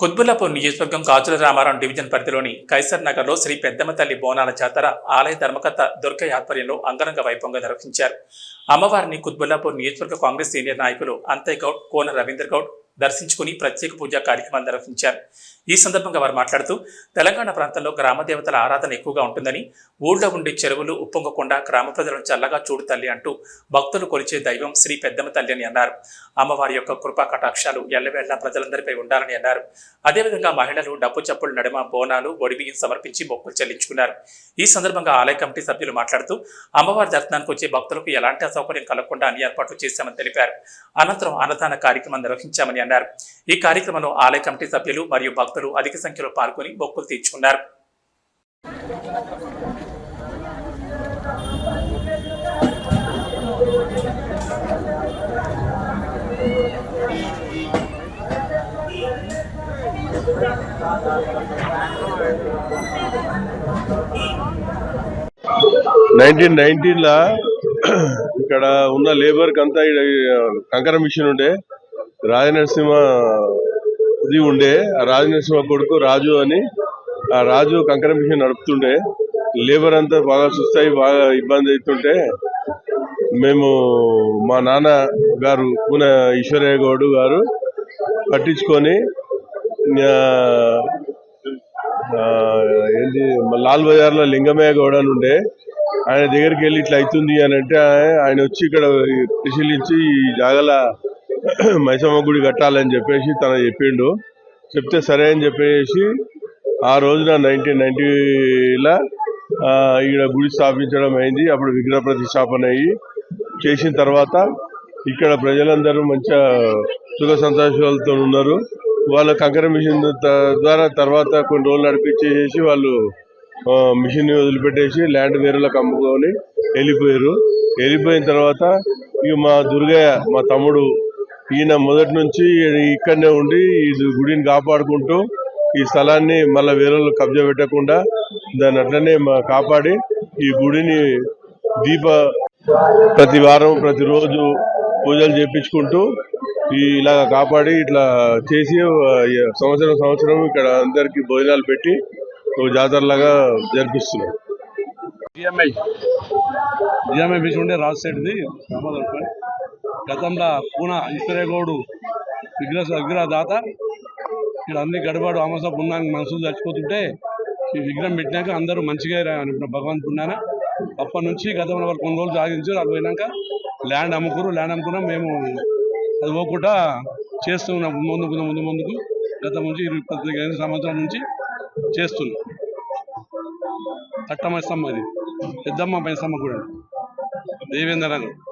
కుత్బుల్లాపూర్ నియోజకవర్గం కాజుల రామారావు డివిజన్ పరిధిలోని కైసర్ నగర్లో శ్రీ పెద్దమ్మ తల్లి బోనాల జాతర ఆలయ ధర్మకర్త దుర్గయ్య ఆధ్వర్యంలో అంగరంగ వైభవంగా నిర్వహించారు. అమ్మవారిని కుత్బుల్లాపూర్ నియోజకవర్గ కాంగ్రెస్ సీనియర్ నాయకులు అంతయ్ గౌడ్ కోన రవీంద్ర గౌడ్ దర్శించుకుని ప్రత్యేక పూజా కార్యక్రమాలు నిర్వహించారు. ఈ సందర్భంగా వారు మాట్లాడుతూ తెలంగాణ ప్రాంతంలో గ్రామ దేవతల ఆరాధన ఎక్కువగా ఉంటుందని ఊళ్ళో ఉండే చెరువులు ఉప్పొంగకుండా గ్రామ ప్రజలను చల్లగా చూడు తల్లి అంటూ భక్తులు కొలిచే దైవం శ్రీ పెద్దమ్మ తల్లి అని అన్నారు. అమ్మవారి యొక్క కృపా కటాక్షాలు ఎల్లవేళ్ళా ప్రజలందరిపై ఉండాలని అన్నారు. అదేవిధంగా మహిళలు డప్పు చప్పులు నడుమ బోనాలు ఒడిబియ్యం సమర్పించి మొక్కులు చెల్లించుకున్నారు. ఈ సందర్భంగా ఆలయ కమిటీ సభ్యులు మాట్లాడుతూ అమ్మవారి దర్శనానికి వచ్చే భక్తులకు ఎలాంటి అసౌకర్యం కలగకుండా అన్ని ఏర్పాట్లు చేశామని తెలిపారు. అనంతరం అన్నదాన కార్యక్రమం నిర్వహించామని అన్నారు. ఈ కార్యక్రమంలో ఆలయ కమిటీ సభ్యులు మరియు భక్తులు అధిక సంఖ్యలో పాల్గొని మొక్కులు తీర్చుకున్నారు. నైన్టీన్ నైన్టీన్లో ఇక్కడ ఉన్న లేబర్కి అంతా కంకర మిషన్ ఉండే. రాజనరసింహ ఇది ఉండే ఆ రాజనరసింహ కొడుకు రాజు అని ఆ రాజు కంకర మిషన్ నడుపుతుండే. లేబర్ అంతా బాగా సుస్థాయి బాగా ఇబ్బంది అవుతుంటే మేము మా నాన్న గారు పూన ఈశ్వరయ్య గౌడు గారు పట్టించుకొని ఏంటి లాల్ బజార్లో లింగమయ్య గౌడ అని ఉండే ఆయన దగ్గరికి వెళ్ళి ఇట్లా అవుతుంది అని అంటే ఆయన వచ్చి ఇక్కడ పరిశీలించి ఈ జాగల మైసమ్మ గుడి కట్టాలని చెప్పేసి తన చెప్పిండు. చెప్తే సరే అని చెప్పేసి ఆ రోజున నైన్టీన్ నైన్టీలో ఇక్కడ గుడి స్థాపించడం అయింది. అప్పుడు విగ్రహ ప్రతిష్టాపన అయ్యి చేసిన తర్వాత ఇక్కడ ప్రజలందరూ మంచిగా సుఖ సంతోషాలతో ఉన్నారు. వాళ్ళ కంకర మిషన్ ద్వారా తర్వాత కొన్ని రోజులు నడిపించేసి వాళ్ళు మిషన్ వదిలిపెట్టేసి ల్యాండ్ వేరేలకు అమ్ముకొని వెళ్ళిపోయారు. వెళ్ళిపోయిన తర్వాత ఇక మా దుర్గయ్య మా తమ్ముడు ఈయన మొదటి నుంచి ఇక్కడనే ఉండి ఈ గుడిని కాపాడుకుంటూ ఈ స్థలాన్ని మళ్ళీ వేరే కబ్జా పెట్టకుండా దాన్ని అట్లనే కాపాడి ఈ గుడిని దీప ప్రతి వారం ప్రతిరోజు పూజలు చేపించుకుంటూ ఈ ఇలాగ కాపాడి ఇట్లా చేసి సంవత్సరం సంవత్సరం ఇక్కడ అందరికి భోజనాలు పెట్టి జాతరలాగా జరిపిస్తున్నాం జిఎంఐ. జిఎంఐ బీచ్ ఉండే రాజు సైడ్ది గతంలో పూన ఈశ్వరగౌడు విగ్రహ విగ్రహ దాత ఇక్కడ అన్ని గడవాడు అమస పుణ్యానికి మనసులు చచ్చిపోతుంటే ఈ విగ్రహం పెట్టినాక అందరూ మంచిగా అనుకున్న భగవంత్ పుణ్యాన అప్పటి నుంచి గతంలో వాళ్ళు కొన్ని రోజులు సాగించారు అది పోయినాక ల్యాండ్ అమ్ముకురు ల్యాండ్ అమ్ముకున్నాం మేము అది పోకుండా చేస్తున్నాం ముందుకు ముందు ముందుకు. గతం నుంచి ఇరవై సంవత్సరాల సంవత్సరం నుంచి చేస్తున్నాం. కట్టమైసమ్మ అది. పెద్దమ్మ పైసమ్మ కూడా. దేవేంద్ర నగర్.